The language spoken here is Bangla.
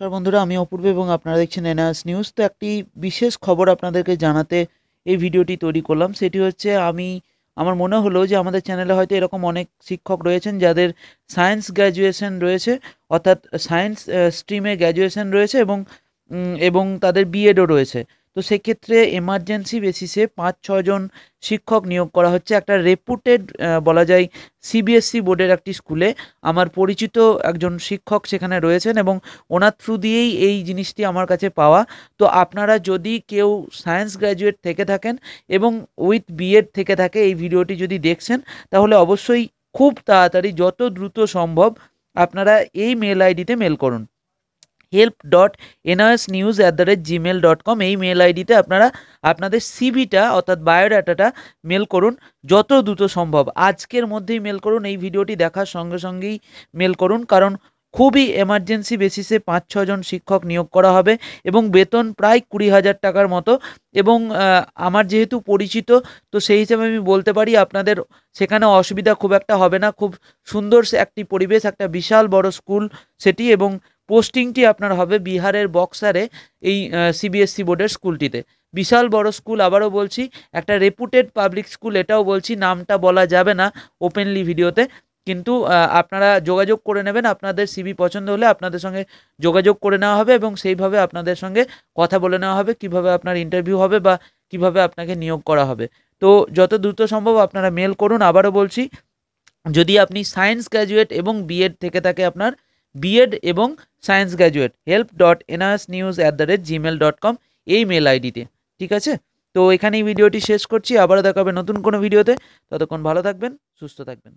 নমস্কার বন্ধুরা, আমি অপূর্ব এবং আপনারা দেখছেন এনআস নিউজ তো একটি বিশেষ খবর আপনাদেরকে জানাতে এই ভিডিওটি তৈরি করলাম। সেটি হচ্ছে আমি, আমার মনে হলো যে আমাদের চ্যানেলে হয়তো এরকম অনেক শিক্ষক রয়েছেন যাদের সায়েন্স গ্র্যাজুয়েশন রয়েছে, অর্থাৎ সায়েন্স স্ট্রিমে গ্র্যাজুয়েশন রয়েছে এবং এবং তাদের বিএডও রয়েছে। তো সেক্ষেত্রে এমার্জেন্সি বেসিসে পাঁচ ছজন শিক্ষক নিয়োগ করা হচ্ছে। একটা রেপুটেড বলা যায় সিবিএসসি বোর্ডের একটি স্কুলে। আমার পরিচিত একজন শিক্ষক সেখানে রয়েছেন এবং ওনার থ্রু দিয়েই এই জিনিসটি আমার কাছে পাওয়া। তো আপনারা যদি কেউ সায়েন্স গ্র্যাজুয়েট থেকে থাকেন এবং উইথ বিএড থেকে থাকে এই ভিডিওটি যদি দেখছেন, তাহলে অবশ্যই খুব তাড়াতাড়ি, যত দ্রুত সম্ভব আপনারা এই মেল আইডিতে মেল করুন। Help dot NRS news at the rate Gmail dot com এই মেল আইডিতে আপনারা আপনাদের সিভিটা অর্থাৎ বায়োডাটাটা মেল করুন যত দ্রুত সম্ভব। আজকের মধ্যেই মেল করুন, এই ভিডিওটি দেখার সঙ্গে সঙ্গেই মেল করুন, কারণ খুবই এমার্জেন্সি বেসিসে পাঁচ ছজন শিক্ষক নিয়োগ করা হবে এবং বেতন প্রায় কুড়ি হাজার টাকার মতো এবং আমার যেহেতু পরিচিত, তো সেই হিসাবে আমি বলতে পারি আপনাদের সেখানে অসুবিধা খুব একটা হবে না। খুব সুন্দর একটি পরিবেশ, একটা বিশাল বড় স্কুল, সেটি এবং পোস্টিংটি আপনার হবে বিহারের বক্সারে এই সিবিএসসি বোর্ডের স্কুলটিতে। বিশাল বড় স্কুল, আবারও বলছি, একটা রেপুটেড পাবলিক স্কুল এটাও বলছি, নামটা বলা যাবে না ওপেনলি ভিডিওতে, কিন্তু আপনারা যোগাযোগ করে নেবেন, আপনাদের সিবি পছন্দ হলে আপনাদের সঙ্গে যোগাযোগ করে নেওয়া হবে এবং সেইভাবে আপনাদের সঙ্গে কথা বলে নেওয়া হবে, কীভাবে আপনার ইন্টারভিউ হবে বা কীভাবে আপনাকে নিয়োগ করা হবে। তো যত দ্রুত সম্ভব আপনারা মেল করুন, আবারও বলছি, যদি আপনি সায়েন্স গ্র্যাজুয়েট এবং বিএড থেকে থাকে আপনার বিএড এবং science graduate help dot NRS news at the rate Gmail dot com এই মেল আইডিতে ঠিক আছে? তো এখানেই ভিডিওটি শেষ করছি। আবারও দেখাবে নতুন কোনো ভিডিওতে। ততক্ষণ ভালো থাকবেন, সুস্থ থাকবেন।